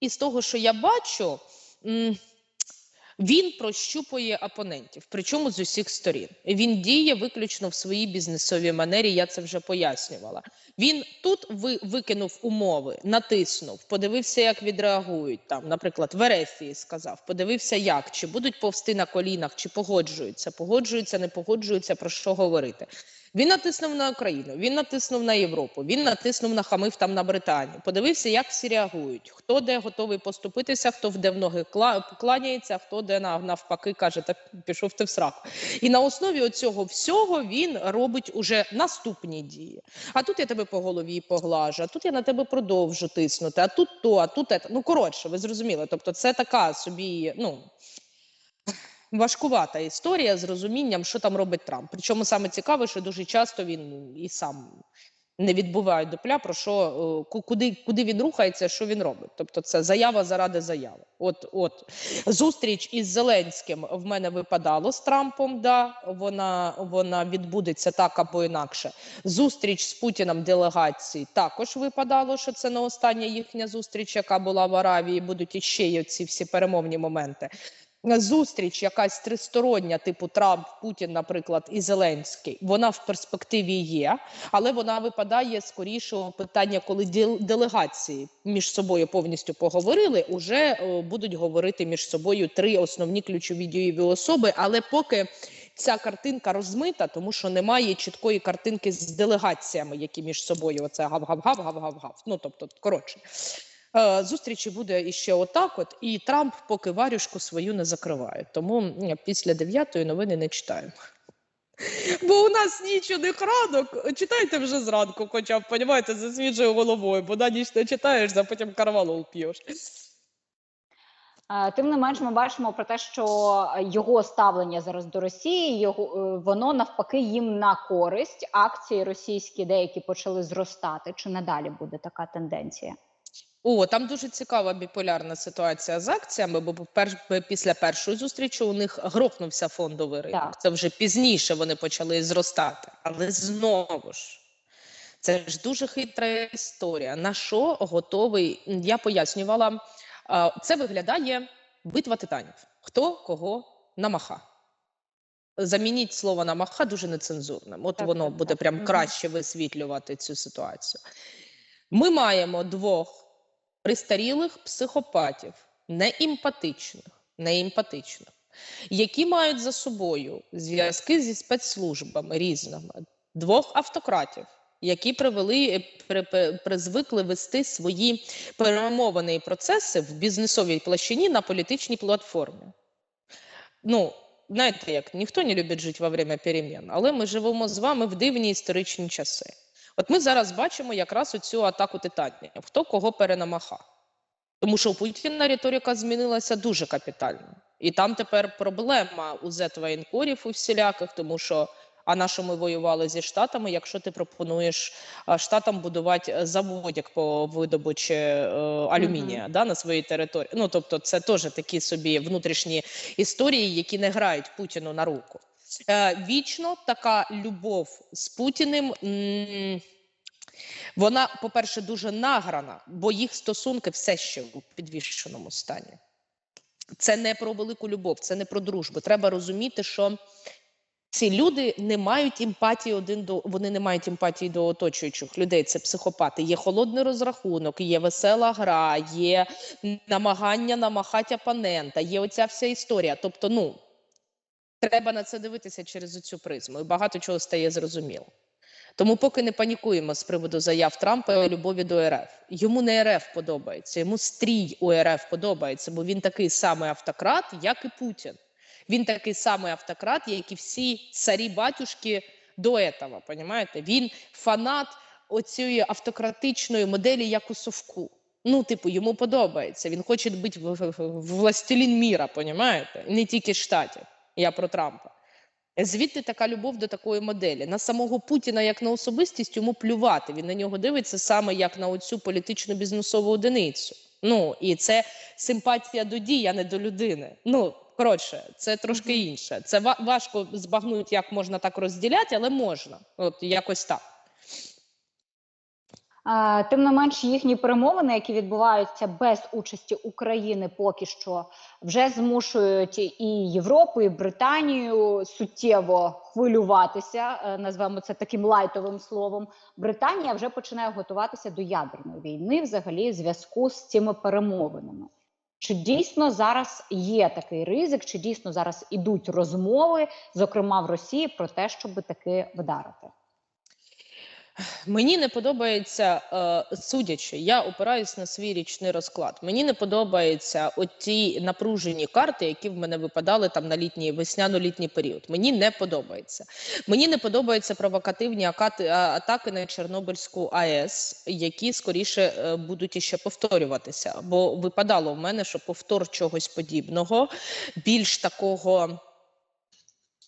І з того, що я бачу, він прощупує опонентів, причому з усіх сторін. Він діє виключно в своїй бізнесовій манері. Я це вже пояснювала. Він тут ви викинув умови, натиснув, подивився, як відреагують там. Наприклад, в сказав, подивився, як чи будуть повсти на колінах, чи погоджуються, погоджуються, не погоджуються. Про що говорити? Він натиснув на Україну, він натиснув на Європу, він натиснув на хамив там на Британію. Подивився, як всі реагують. Хто де готовий поступитися, хто де в ноги кланяється, хто де навпаки каже, та пішов ти в сраку. І на основі цього всього він робить уже наступні дії. А тут я тебе по голові поглажу, а тут я на тебе продовжу тиснути, а тут то, а тут. Ну коротше, ви зрозуміли. Тобто, це така собі, ну важкувата історія з розумінням, що там робить Трамп. Причому саме цікаве, що дуже часто він і сам не відбуває дупля, про що е, куди куди він рухається, що він робить. Тобто, це заява заради заяви. От, от зустріч із Зеленським в мене випадало з Трампом. Да, вона вона відбудеться так або інакше. Зустріч з Путіним делегації також випадало, що це не остання їхня зустріч, яка була в Аравії. Будуть іще ці всі перемовні моменти зустріч, якась тристороння, типу Трамп, Путін, наприклад, і Зеленський, вона в перспективі є, але вона випадає скоріше питання, коли делегації між собою повністю поговорили, уже е, будуть говорити між собою три основні ключові дієві особи, але поки. Ця картинка розмита, тому що немає чіткої картинки з делегаціями, які між собою оце гав-гав-гав-гав-гав-гав. Ну тобто, коротше, зустрічі буде іще отак. От і Трамп поки варюшку свою не закриває. Тому після дев'ятої новини не читаємо. Бо у нас ніч у них ранок. Читайте вже зранку, хоча б понімаєте, за свіжою головою, бо на ніч не читаєш, а потім карвалол п'єш. Тим не менш, ми бачимо про те, що його ставлення зараз до Росії його е, воно навпаки їм на користь. Акції російські деякі почали зростати. Чи надалі буде така тенденція? О, там дуже цікава біполярна ситуація з акціями, бо перш, після першої зустрічі у них грохнувся фондовий ринок. Так. Це вже пізніше вони почали зростати. Але знову ж, це ж дуже хитра історія. На що готовий? Я пояснювала, це виглядає битва титанів. Хто кого намаха? Замініть слово намаха дуже нецензурним. От так, воно так, буде так. прям краще висвітлювати цю ситуацію. Ми маємо двох пристарілих психопатів, неімпатичних, неімпатичних, які мають за собою зв'язки зі спецслужбами різними, двох автократів. Які привели при, призвикли вести свої перемовини процеси в бізнесовій площині на політичній платформі. Ну, знаєте, як ніхто не любить жити во время перемін, але ми живемо з вами в дивні історичні часи. От ми зараз бачимо якраз оцю атаку титанів, хто кого перенамахав. Тому що у Путіна риторика змінилася дуже капітально. І там тепер проблема у зет-воєнкорів у всіляких, тому що а на що ми воювали зі штатами, якщо ти пропонуєш штатам будувати заводик по видобучі е, алюмінія uh -huh. да, на своїй території. Ну тобто, це теж такі собі внутрішні історії, які не грають Путіну на руку. Е, Вічно така любов з Путіним. Вона, по-перше, дуже награна, бо їх стосунки все ще у підвищеному стані. Це не про велику любов, це не про дружбу. Треба розуміти, що ці люди не мають емпатії один до вони не мають емпатії до оточуючих людей. Це психопати. Є холодний розрахунок, є весела гра, є намагання намахати опонента, є оця вся історія. Тобто, ну треба на це дивитися через цю призму. І багато чого стає зрозуміло. Тому поки не панікуємо з приводу заяв Трампа і любові до РФ. Йому не РФ подобається, йому стрій у РФ подобається, бо він такий самий автократ, як і Путін. Він такий самий автократ, як і всі царі батюшки до этого, Понимаєте? Він фанат оцієї автократичної моделі, як у Совку. Ну, типу, йому подобається. Він хоче бути властелін міра, понімаєте? Не тільки штатів. Я про Трампа. Звідти така любов до такої моделі. На самого Путіна як на особистість йому плювати. Він на нього дивиться саме як на оцю політичну бізнесову одиницю. Ну і це симпатія до дій, а не до людини. Ну коротше, це трошки інше. Це важко збагнути, як можна так розділяти, але можна. От якось так. Тим не менш, їхні перемовини, які відбуваються без участі України, поки що вже змушують і Європу, і Британію суттєво хвилюватися. е, Назвемо це таким лайтовим словом. Британія вже починає готуватися до ядерної війни, взагалі, в зв'язку з цими перемовинами. Чи дійсно зараз є такий ризик? Чи дійсно зараз ідуть розмови, зокрема в Росії, про те, щоб таки вдарити? Мені не подобається, е, судячи, я опираюсь на свій річний розклад. Мені не подобаються оті напружені карти, які в мене випадали там на літній весняно-літній період. Мені не подобається. Мені не подобаються провокативні акати, атаки на Чорнобильську АЕС, які скоріше е, будуть іще повторюватися. Бо випадало в мене, що повтор чогось подібного, більш такого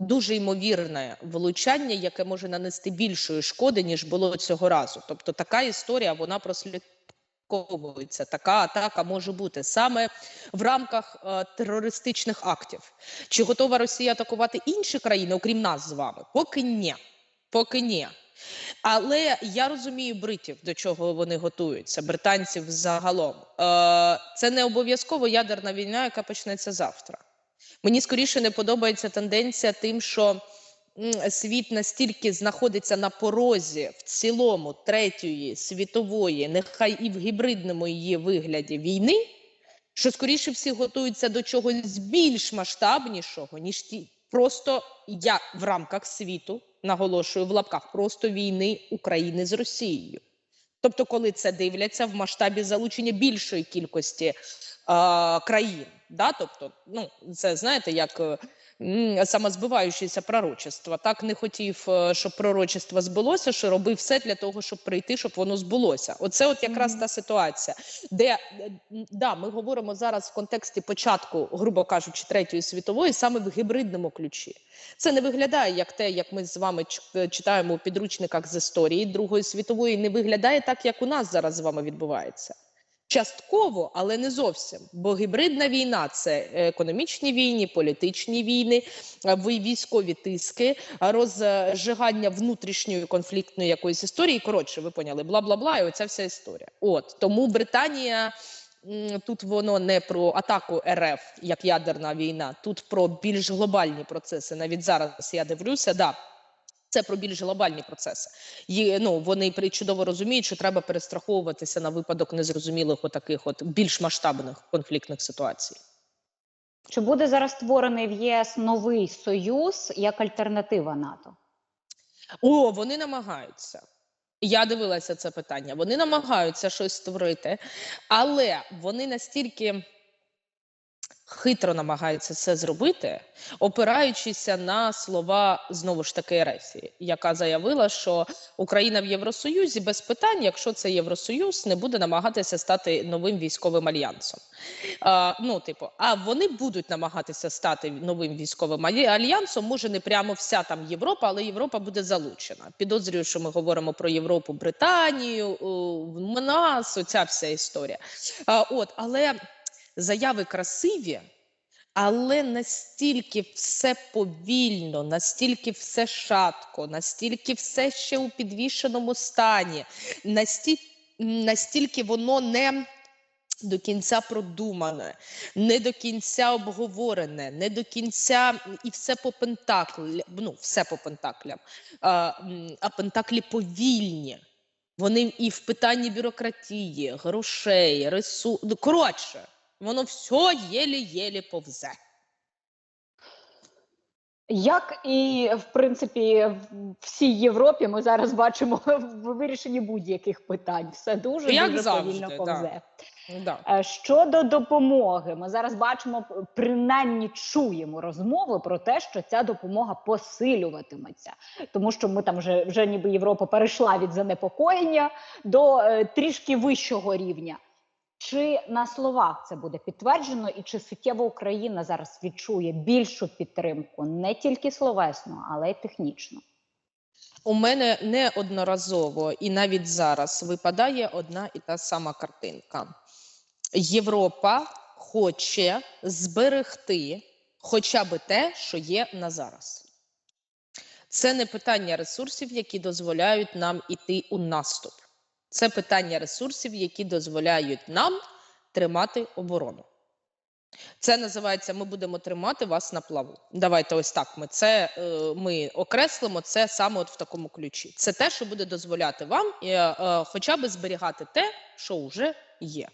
дуже ймовірне влучання, яке може нанести більшої шкоди, ніж було цього разу. Тобто така історія вона прослідковується. Така атака може бути саме в рамках е, терористичних актів. Чи готова Росія атакувати інші країни, окрім нас з вами? Поки ні. Поки ні. Але я розумію бритів, до чого вони готуються, британців загалом. Е, це не обов'язково ядерна війна, яка почнеться завтра. Мені скоріше не подобається тенденція тим, що світ настільки знаходиться на порозі в цілому третьої світової, нехай і в гібридному її вигляді війни, що скоріше всі готуються до чогось більш масштабнішого, ніж ті просто я в рамках світу наголошую в лапках просто війни України з Росією. Тобто, коли це дивляться в масштабі залучення більшої кількості країн, да? тобто, ну це знаєте, як е, самозбиваючеся пророчество. Так не хотів, е, щоб пророчество збулося, що робив все для того, щоб прийти, щоб воно збулося. Оце, от якраз та ситуація, де е, да, ми говоримо зараз в контексті початку, грубо кажучи, третьої світової, саме в гібридному ключі. Це не виглядає як те, як ми з вами читаємо у підручниках з історії Другої світової. Не виглядає так, як у нас зараз з вами відбувається. Частково, але не зовсім. Бо гібридна війна це економічні війни, політичні війни, е, військові тиски, розжигання внутрішньої конфліктної якоїсь історії. Коротше, ви поняли, бла бла бла, і оця вся історія. От тому Британія. Тут воно не про атаку РФ як ядерна війна, тут про більш глобальні процеси. Навіть зараз я дивлюся, да. Це про більш глобальні процеси. Є, ну, вони чудово розуміють, що треба перестраховуватися на випадок незрозумілих отаких от більш масштабних конфліктних ситуацій. Чи буде зараз створений в ЄС новий союз як альтернатива НАТО? О, вони намагаються. Я дивилася це питання. Вони намагаються щось створити, але вони настільки хитро намагаються це зробити, опираючися на слова знову ж таки Ерефії, яка заявила, що Україна в Євросоюзі без питань, якщо це Євросоюз, не буде намагатися стати новим військовим альянсом. А, ну, типу, а вони будуть намагатися стати новим військовим альянсом. Може, не прямо вся там Європа, але Європа буде залучена. Підозрюю, що ми говоримо про Європу, Британію, в нас, оця вся історія. А, от, але заяви красиві. Але настільки все повільно, настільки все шатко, настільки все ще у підвішеному стані, настільки, настільки воно не до кінця продумане, не до кінця обговорене, не до кінця і все по пентаклям. Ну, все по пентаклям. А, а пентаклі повільні. Вони і в питанні бюрократії, грошей, ресурсів. Коротше, воно все єлі-єлі повзе. Як і в принципі в всій Європі ми зараз бачимо в вирішенні будь-яких питань. Все дуже Як дуже завжди, повільно повзе. Да. Е, Щодо допомоги, ми зараз бачимо, принаймні чуємо розмови про те, що ця допомога посилюватиметься, тому що ми там вже вже ніби Європа перейшла від занепокоєння до е, трішки вищого рівня. Чи на словах це буде підтверджено, і чи суттєво Україна зараз відчує більшу підтримку не тільки словесно, але й технічно? У мене неодноразово і навіть зараз випадає одна і та сама картинка. Європа хоче зберегти хоча б те, що є на зараз. Це не питання ресурсів, які дозволяють нам іти у наступ. Це питання ресурсів, які дозволяють нам тримати оборону. Це називається Ми будемо тримати вас на плаву. Давайте ось так. Ми це е, ми окреслимо це саме от в такому ключі. Це те, що буде дозволяти вам е, е, хоча б зберігати те, що вже є.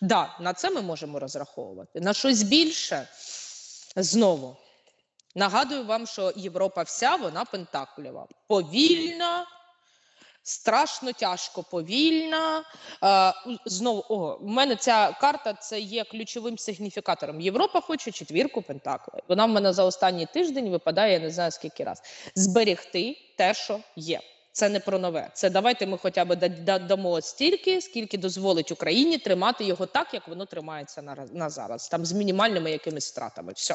Да, на це ми можемо розраховувати. На щось більше знову нагадую вам, що Європа вся вона пентаклєва. Повільна, страшно тяжко повільна. Е, знову о, у мене ця карта це є ключовим сигніфікатором. Європа хоче четвірку пентаклей. Вона в мене за останній тиждень випадає, я не знаю скільки раз. Зберегти те, що є. Це не про нове. Це давайте ми хоча б да- да- дамо стільки, скільки дозволить Україні тримати його так, як воно тримається на зараз, там з мінімальними якимись стратами. Все.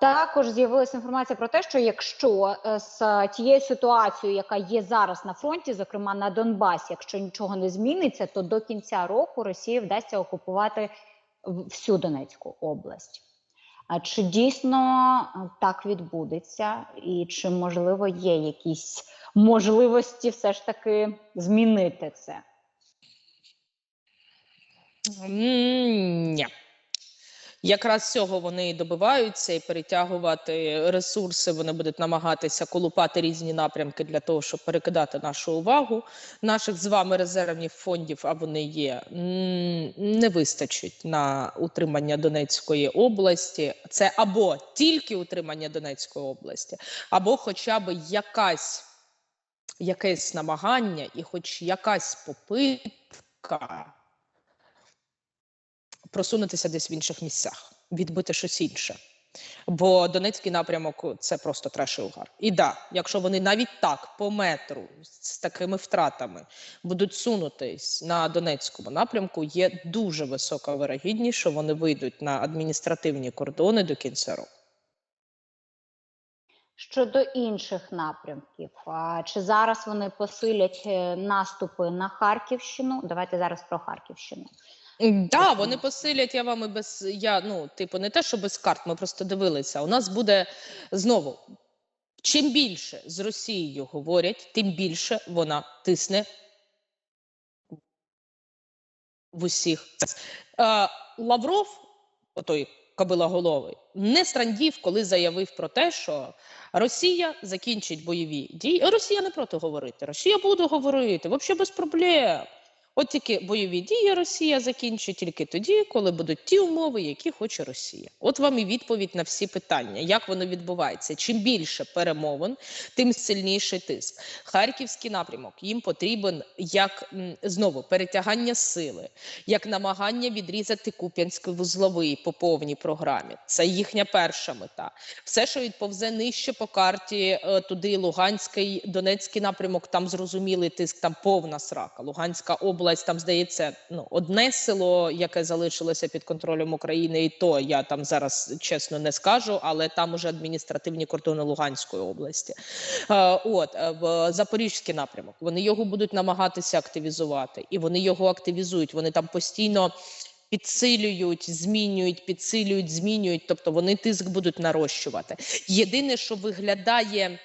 Також з'явилася інформація про те, що якщо е, з тією ситуацією, яка є зараз на фронті, зокрема на Донбасі, якщо нічого не зміниться, то до кінця року Росії вдасться окупувати всю Донецьку область. Чи дійсно е, так відбудеться, і чи можливо є якісь можливості все ж таки змінити це? Ні. Якраз цього вони і добиваються і перетягувати ресурси. Вони будуть намагатися колупати різні напрямки для того, щоб перекидати нашу увагу. Наших з вами резервних фондів, а вони є, не вистачить на утримання Донецької області. Це або тільки утримання Донецької області, або хоча б якась якесь намагання і хоч якась попитка просунутися десь в інших місцях, відбити щось інше. Бо Донецький напрямок це просто треш і угар. І да, якщо вони навіть так по метру з такими втратами будуть сунутись на Донецькому напрямку, є дуже висока вирогідність, що вони вийдуть на адміністративні кордони до кінця року. Щодо інших напрямків, чи зараз вони посилять е, наступи на Харківщину? Давайте зараз про Харківщину. Да, вони посилять. Я вам і без я ну, типу, не те, що без карт. Ми просто дивилися. У нас буде знову. Чим більше з Росією говорять, тим більше вона тисне в усіх. Е, Лавров, отой кабилоголовий, не страндів, коли заявив про те, що Росія закінчить бойові дії. Росія не проти говорити. Росія буде говорити, взагалі без проблем. От тільки бойові дії Росія закінчить тільки тоді, коли будуть ті умови, які хоче Росія. От вам і відповідь на всі питання, як воно відбувається. Чим більше перемовин, тим сильніший тиск. Харківський напрямок їм потрібен як знову перетягання сили, як намагання відрізати Куп'янський вузловий по повній програмі. Це їхня перша мета. Все, що відповзе нижче по карті, е, туди Луганський, Донецький напрямок, там зрозумілий тиск, там повна срака. Луганська область, там здається, ну одне село, яке залишилося під контролем України, і то я там зараз чесно не скажу, але там уже адміністративні кордони Луганської області. Е, От е, в Запорізький напрямок вони його будуть намагатися активізувати, і вони його активізують. Вони там постійно. Підсилюють, змінюють, підсилюють, змінюють, тобто вони тиск будуть нарощувати. Єдине, що виглядає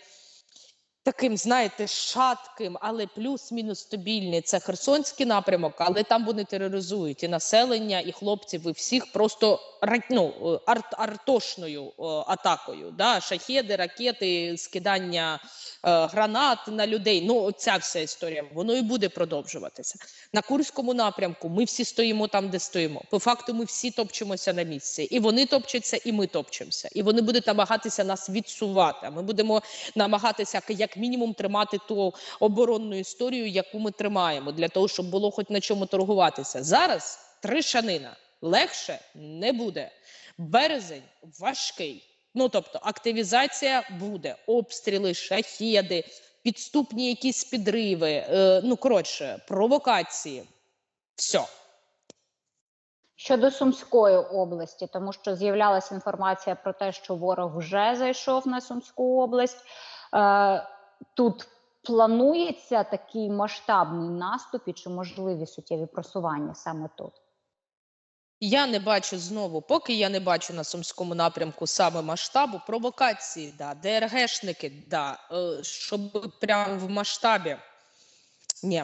таким, знаєте, шатким, але плюс-мінус стабільний, це Херсонський напрямок, але там вони тероризують і населення, і хлопців, і всіх просто ну, арт, артошною е, атакою. Да? Шахеди, ракети, скидання е, гранат на людей. Ну, ця вся історія, воно і буде продовжуватися. На Курському напрямку ми всі стоїмо там, де стоїмо. По факту, ми всі топчемося на місці. І вони топчаться, і ми топчемося. І вони будуть намагатися нас відсувати. А Ми будемо намагатися як мінімум тримати ту оборонну історію, яку ми тримаємо, для того, щоб було хоч на чому торгуватися. Зараз тришанина легше не буде. Березень важкий. Ну тобто активізація буде, обстріли, шахеди, підступні якісь підриви. Е, ну коротше, провокації. Все. Щодо Сумської області, тому що з'являлася інформація про те, що ворог вже зайшов на Сумську область. Е, тут планується такий масштабний наступ і чи можливі суттєві просування саме тут? Я не бачу знову, поки я не бачу на сумському напрямку саме масштабу провокації, да, ДРГшники, да, е, щоб прямо в масштабі Ні.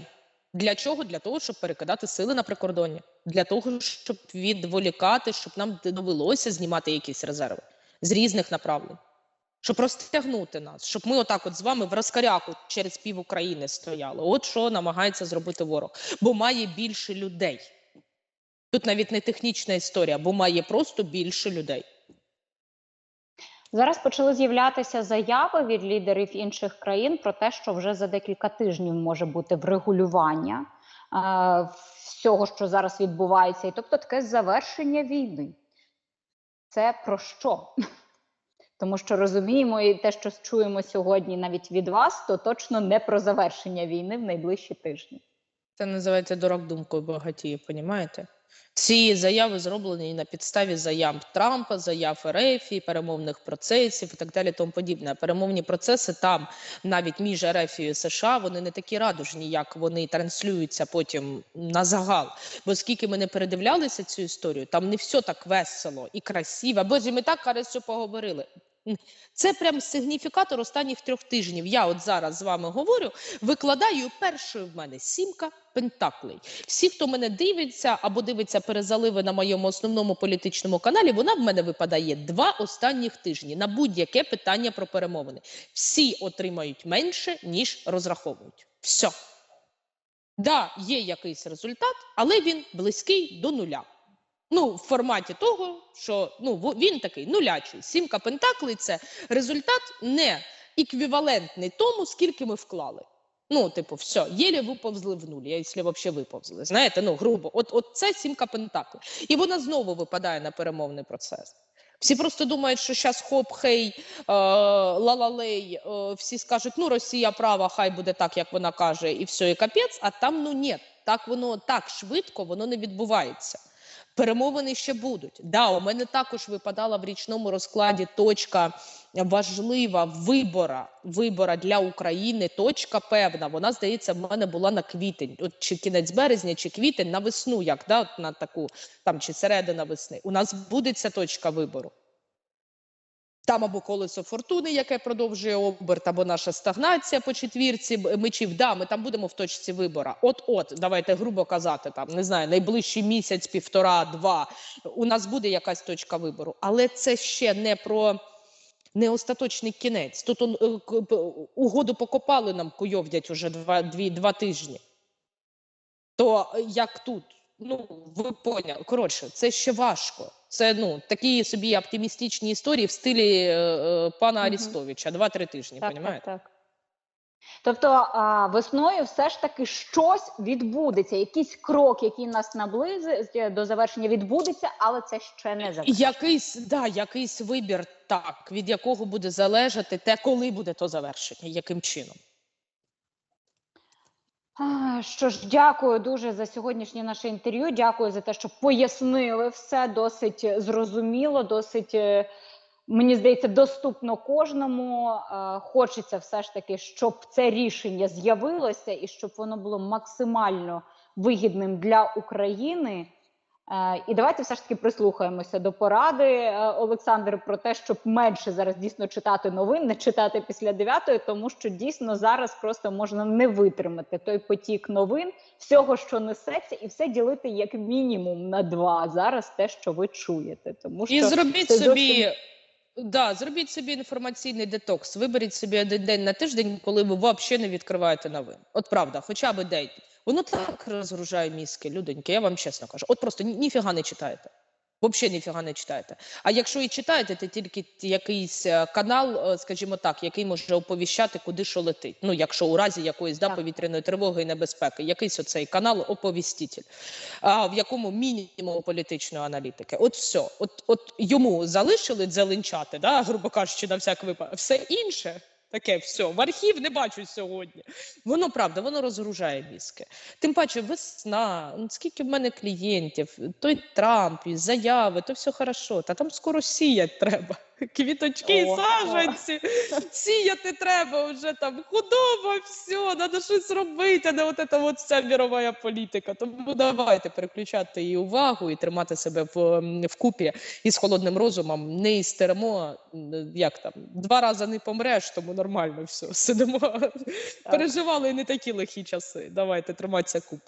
Для чого? Для того, щоб перекидати сили на прикордонні, для того, щоб відволікати, щоб нам довелося знімати якісь резерви з різних направлень, щоб розтягнути нас, щоб ми отак, от з вами в розкаряку через пів України стояли. От що намагається зробити ворог, бо має більше людей. Тут навіть не технічна історія, бо має просто більше людей. Зараз почали з'являтися заяви від лідерів інших країн про те, що вже за декілька тижнів може бути врегулювання е, всього, що зараз відбувається, і тобто таке завершення війни. Це про що? Тому що розуміємо, і те, що чуємо сьогодні навіть від вас, то точно не про завершення війни в найближчі тижні. Це називається дурак думкою багатіє, понімаєте? Ці заяви зроблені на підставі заяв Трампа, заяв РФ, перемовних процесів і так далі. Тому подібне. Перемовні процеси там навіть між РФ і США вони не такі радужні, як вони транслюються потім на загал. Бо скільки ми не передивлялися цю історію, там не все так весело і красиво. Боже, ми так хорошо поговорили. Це прям сигніфікатор останніх трьох тижнів. Я от зараз з вами говорю, викладаю першою в мене сімка пентаклей. Всі, хто мене дивиться або дивиться перезаливи на моєму основному політичному каналі, вона в мене випадає два останніх тижні на будь-яке питання про перемовини. Всі отримають менше, ніж розраховують. Все. Да, є якийсь результат, але він близький до нуля. Ну, в форматі того, що ну він такий нулячий. Сімка пентаклей це результат не еквівалентний тому, скільки ми вклали. Ну, типу, все, єлі виповзли в нуль, якщо взагалі виповзли. Знаєте, ну грубо, от от це сімка пентаклей. І вона знову випадає на перемовний процес. Всі просто думають, що зараз хоп, хей, е, лалалей, е, всі скажуть, ну Росія права, хай буде так, як вона каже, і все, і капець. А там ну ні, так воно так швидко воно не відбувається. Перемовини ще будуть. Да, у мене також випадала в річному розкладі точка важлива вибора вибора для України. Точка певна. Вона здається, в мене була на квітень, от чи кінець березня, чи квітень на весну, як да, на таку там чи середина весни. У нас буде ця точка вибору. Там або колесо фортуни, яке продовжує оберт, або наша стагнація по четвірці мечів. Да, ми там будемо в точці вибора. От-от, давайте грубо казати, там не знаю, найближчий місяць, півтора, два. У нас буде якась точка вибору, але це ще не про не остаточний кінець. Тут он, е, угоду покопали нам куйовдять уже два, дві, два тижні. То е, як тут? Ну, ви поняли. Коротше, це ще важко. Це ну такі собі оптимістичні історії в стилі е, е, пана угу. Арістовича. Два-три тижні. Так, понімаєте? так, так. Тобто а, весною все ж таки щось відбудеться, якийсь крок, який нас наблизить до завершення, відбудеться, але це ще не завершення. Якийсь да, якийсь вибір, так від якого буде залежати те, коли буде то завершення, яким чином. Що ж, дякую дуже за сьогоднішнє наше інтерв'ю. Дякую за те, що пояснили все досить зрозуміло, досить е, мені здається, доступно кожному. Е, хочеться все ж таки, щоб це рішення з'явилося і щоб воно було максимально вигідним для України. Е, і давайте все ж таки прислухаємося до поради е, Олександр про те, щоб менше зараз дійсно читати новин, не читати після дев'ятої, тому що дійсно зараз просто можна не витримати той потік новин, всього, що несеться, і все ділити як мінімум на два. Зараз те, що ви чуєте, тому що і зробіть собі. Зовсім... Да, зробіть собі інформаційний детокс. Виберіть собі один день на тиждень, коли ви взагалі не відкриваєте новин. От правда, хоча б день. Воно так розгружає мізки, людоньки, я вам чесно кажу. От просто ніфіга не читаєте. Взагалі ніфіга не читаєте. А якщо і читаєте, то тільки якийсь е, канал, е, скажімо так, який може оповіщати, куди що летить. Ну, якщо у разі якоїсь да, повітряної тривоги і небезпеки, якийсь оцей канал оповіститель, а, в якому мінімум політичної аналітики. От все, от от йому залишили зеленчати, да, грубо кажучи, на всяк випадок. Все інше. Таке все, в архів не бачу сьогодні. Воно правда, воно розгружає мізки. Тим паче, весна, ну, скільки в мене клієнтів, той Трамп, заяви, то все хорошо. Та там скоро сіять треба. Квіточки, О, саджанці, сіяти треба вже там худоба, все, треба щось робити, а не от ця от вся мірова політика. Тому давайте переключати її увагу і тримати себе в, в купі і з холодним розумом не істеримо. Як там два рази не помреш, тому нормально все. Сидимо. Переживали не такі лихі часи. Давайте триматися куб.